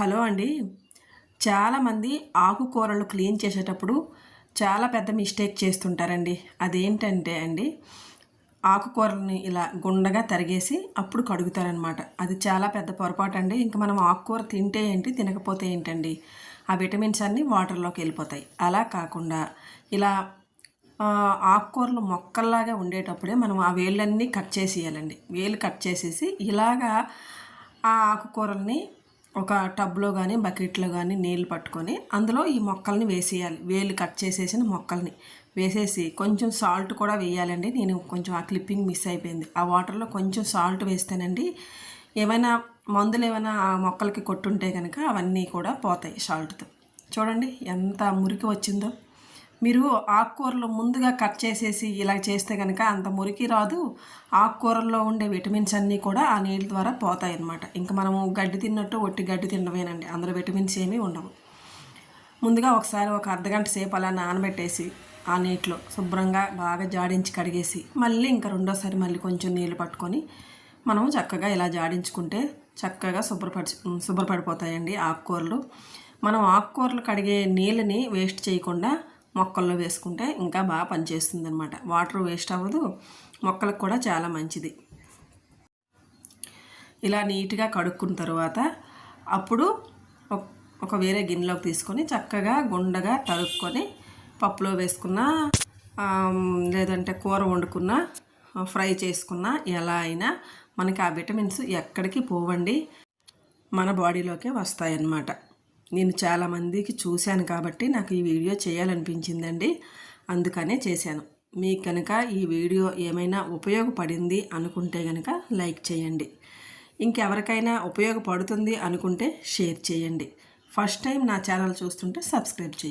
Hello అండి. చాలామంది ఆకుకూరలు క్లీన్ చేసేటప్పుడు చాలా పెద్ద మిస్టేక్ చేస్తుంటారండి. అదేంటంటే అండి ఆకుకూరలని ఇలా గుండగా తరిగేసి అప్పుడు కడుగుతారనమాట. అది చాలా పెద్ద పొరపాటు అండి ఇంకా మనం ఆకుకూర తింటే ఏంటి తినకపోతే ఏంటండి ఆ విటమిన్స్ అన్నీ వాటర్లోకి వెళ్ళిపోతాయి. అలా కాకుండా ఇలా ఆకుకూరలు మొక్కల్లాగా ఉండేటప్పుడే మనం ఆ వేళ్ళన్నీ కట్ చేసేయాలండి. వేలు కట్ చేసేసి ఇలాగా ఆ ఆకుకూరల్ని ఒక టబ్లో కానీ బకెట్లో కానీ నీళ్ళు పట్టుకొని అందులో ఈ మొక్కల్ని వేసేయాలి. వేలు కట్ చేసేసిన మొక్కల్ని వేసేసి కొంచెం సాల్ట్ కూడా వేయాలండి. నేను కొంచెం ఆ క్లిప్పింగ్ మిస్ అయిపోయింది. ఆ వాటర్లో కొంచెం సాల్ట్ వేస్తేనండి ఏమైనా మందులు ఏమైనా ఆ మొక్కలకి కొట్టుంటే కనుక అవన్నీ కూడా పోతాయి సాల్ట్తో. చూడండి ఎంత మురికి వచ్చిందో. మీరు ఆకుకూరలు ముందుగా కట్ చేసేసి ఇలా చేస్తే కనుక అంత మురికి రాదు. ఆకుకూరల్లో ఉండే విటమిన్స్ అన్నీ కూడా ఆ నీళ్ళ ద్వారా పోతాయి అన్నమాట ఇంకా మనము గడ్డి తిన్నట్టు ఒట్టి గడ్డి తినడమేనండి. అందులో విటమిన్స్ ఏమీ ఉండవు. ముందుగా ఒకసారి ఒక అర్ధగంట సేపు అలా నానబెట్టేసి ఆ నీటిలో శుభ్రంగా బాగా జాడించి కడిగేసి మళ్ళీ ఇంకా రెండోసారి మళ్ళీ కొంచెం నీళ్ళు పట్టుకొని మనం చక్కగా ఇలా జాడించుకుంటే చక్కగా శుభ్రపడి శుభ్రపడిపోతాయండి ఆకుకూరలు. మనం ఆకుకూరలు కడిగే నీళ్ళని వేస్ట్ చేయకుండా మొక్కల్లో వేసుకుంటే ఇంకా బాగా పనిచేస్తుంది అనమాట వాటర్ వేస్ట్ అవ్వదు. మొక్కలకు కూడా చాలా మంచిది. ఇలా నీట్గా కడుక్కున్న తర్వాత అప్పుడు ఒక- వేరే గిన్నెలోకి తీసుకొని చక్కగా గుండగా తరుక్కొని పప్పులో వేసుకున్న లేదంటే కూర వండుకున్న ఫ్రై చేసుకున్న ఎలా అయినా మనకి ఆ విటమిన్స్ ఎక్కడికి పోవండి. మన బాడీలోకే వస్తాయన్నమాట. నేను చాలామందికి చూశాను కాబట్టి నాకు ఈ వీడియో చేయాలనిపించిందండి. అందుకనే చేశాను. మీకు కనుక ఈ వీడియో ఏమైనా ఉపయోగపడింది అనుకుంటే కనుక లైక్ చేయండి. ఇంకెవరికైనా ఉపయోగపడుతుంది అనుకుంటే షేర్ చేయండి. ఫస్ట్ టైం నా ఛానల్ చూస్తుంటే సబ్స్క్రైబ్ చేయండి.